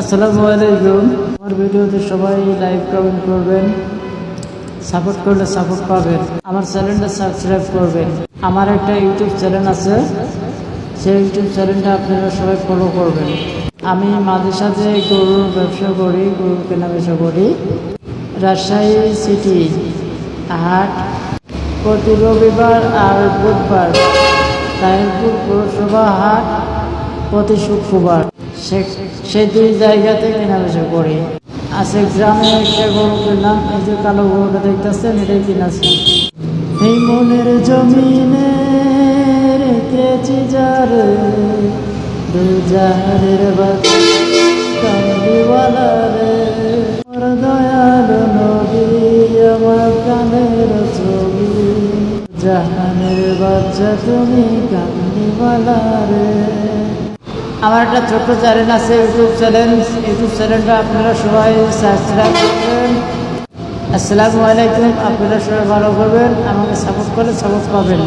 আসসালামু আলাইকুম। আমার ভিডিওতে সবাই লাইক, কমেন্ট করবেন। সাপোর্ট করলে সাপোর্ট পাবেন। আমার চ্যানেলটা সাবস্ক্রাইব করবেন। আমার একটা ইউটিউব চ্যানেল আছে। সেই ইউটিউব চ্যানেলটা আপনারা সবাই ফলো করবেন। আমি মাঝে সাঝে গরুর ব্যবসা করি, গরুর কেনা বেচা করি। রাজশাহী সিটি, হাট। প্রতি রবিবার আর বুধবার। তাহিরপুর পৌরসভা হাট প্রতি শুক্রবার। সে- দুই জায়গাতে কেনাবেচা করি। আছে গ্রামে একটা গরু কিনলাম এই যে কালো গরুটা দেখতেছেন, এটাই কিনেছি এই মনের জমিনে রে। জাহানের বাচ্চা তুমি কামড়িওয়ালা রে। আমার একটা ছোট্ট চ্যানেল আছে ইউটিউব চ্যানেল ইউটিউব চ্যানেলটা আপনারা সবাই সাবস্ক্রাইব করবেন। আসসালামু আলাইকুম, আপনারা সবাই ভালো করবেন আমাকে সাপোর্ট করে সাপোর্ট পাবেন।